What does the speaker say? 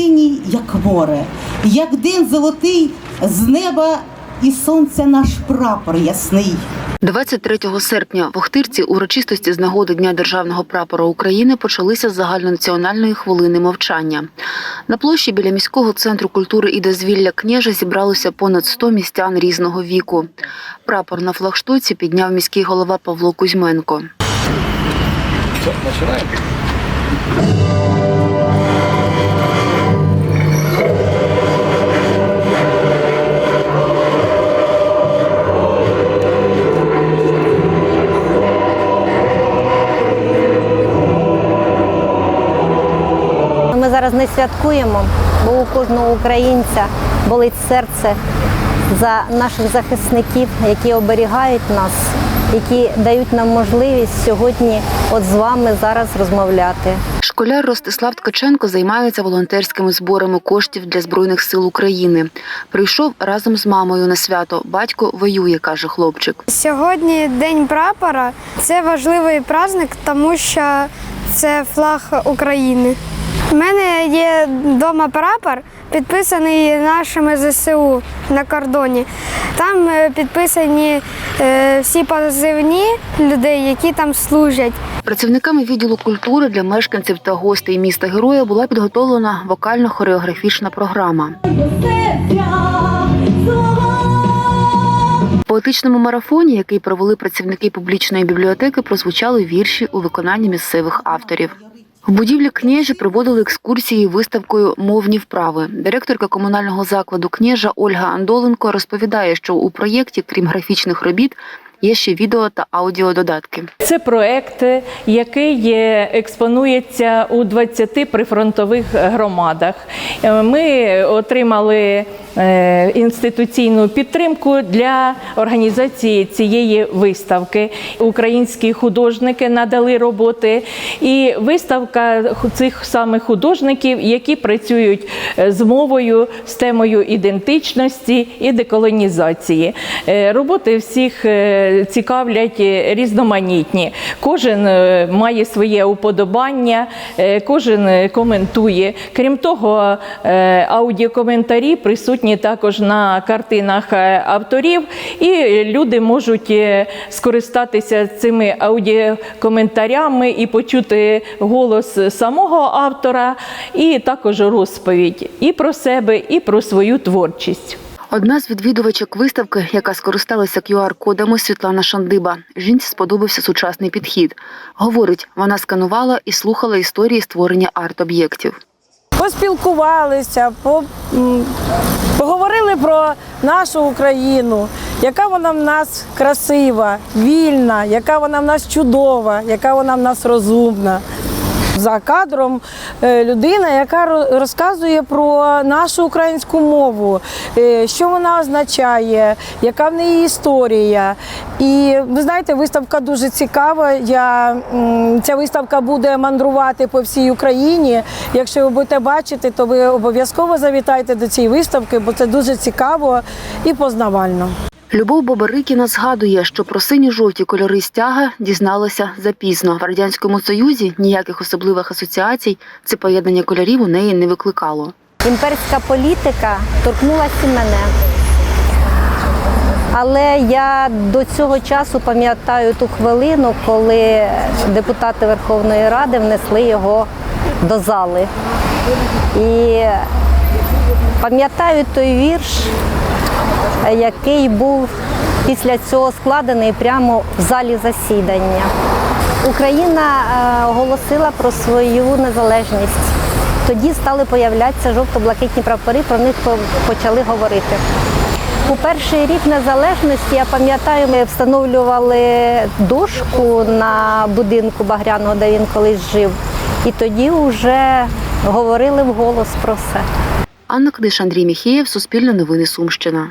синій, як море, як день золотий з неба і сонця наш прапор ясний. 23 серпня в Охтирці урочистості з нагоди Дня державного прапора України почалися з загальнонаціональної хвилини мовчання. На площі біля міського центру культури і дозвілля княжа зібралося понад 100 містян різного віку. Прапор на флагштоці підняв міський голова Павло Кузьменко. Ми зараз не святкуємо, бо у кожного українця болить серце за наших захисників, які оберігають нас, які дають нам можливість сьогодні от з вами зараз розмовляти. Школяр Ростислав Ткаченко займається волонтерськими зборами коштів для Збройних сил України. Прийшов разом з мамою на свято. Батько воює, каже хлопчик. Сьогодні День прапора це важливий праздник, тому що це флаг України. У мене є вдома прапор, підписаний нашими ЗСУ на кордоні. Там е, підписані е, всі позивні людей, які там служать. Працівниками відділу культури для мешканців та гостей міста Героя була підготовлена вокально-хореографічна програма. В поетичному марафоні, який провели працівники публічної бібліотеки, прозвучали вірші у виконанні місцевих авторів. В будівлі княжі проводили екскурсії виставкою Мовні вправи. Директорка комунального закладу княжа Ольга Андоленко розповідає, що у проєкті, крім графічних робіт, є ще відео та аудіододатки. Це проект, який експонується у 20 прифронтових громадах. Ми отримали е, інституційну підтримку для організації цієї виставки. Українські художники надали роботи, і виставка цих самих художників, які працюють е, з мовою, з темою ідентичності і деколонізації. Е, Роботи всіх цікавлять е, різноманітні. Кожен е, має своє уподобання, е, кожен коментує. Крім того, аудіокоментарі присутні також на картинах авторів, і люди можуть скористатися цими аудіокоментарями і почути голос самого автора, і також розповідь і про себе, і про свою творчість. Одна з відвідувачок виставки, яка скористалася QR-кодами, Світлана Шандиба. Жінці сподобався сучасний підхід. Говорить, вона сканувала і слухала історії створення арт-об'єктів. поспілкувалися, по, поговорили про нашу Україну, яка вона в нас красива, вільна, яка вона в нас чудова, яка вона в нас розумна. За кадром е, людина, яка ро- розказує про нашу українську мову, е, що вона означає, яка в неї історія. І ви знаєте, виставка дуже цікава. Я, ця виставка буде мандрувати по всій Україні. Якщо ви будете бачити, то ви обов'язково завітайте до цієї виставки, бо це дуже цікаво і познавально. Любов Бабарикіна згадує, що про сині-жовті кольори стяга дізналася запізно. В радянському союзі ніяких особливих асоціацій це поєднання кольорів у неї не викликало. Імперська політика торкнулася мене. Але я до цього часу пам'ятаю ту хвилину, коли депутати Верховної Ради внесли його до зали. І пам'ятаю той вірш, який був після цього складений прямо в залі засідання. Україна е, оголосила про свою незалежність. Тоді стали появлятися жовто-блакитні прапори, про них почали говорити. У перший рік незалежності, я пам'ятаю, ми встановлювали дошку на будинку Багряного, де він колись жив. І тоді вже говорили вголос про все. Анна Книж, Андрій Міхеєв, Суспільне новини Сумщина.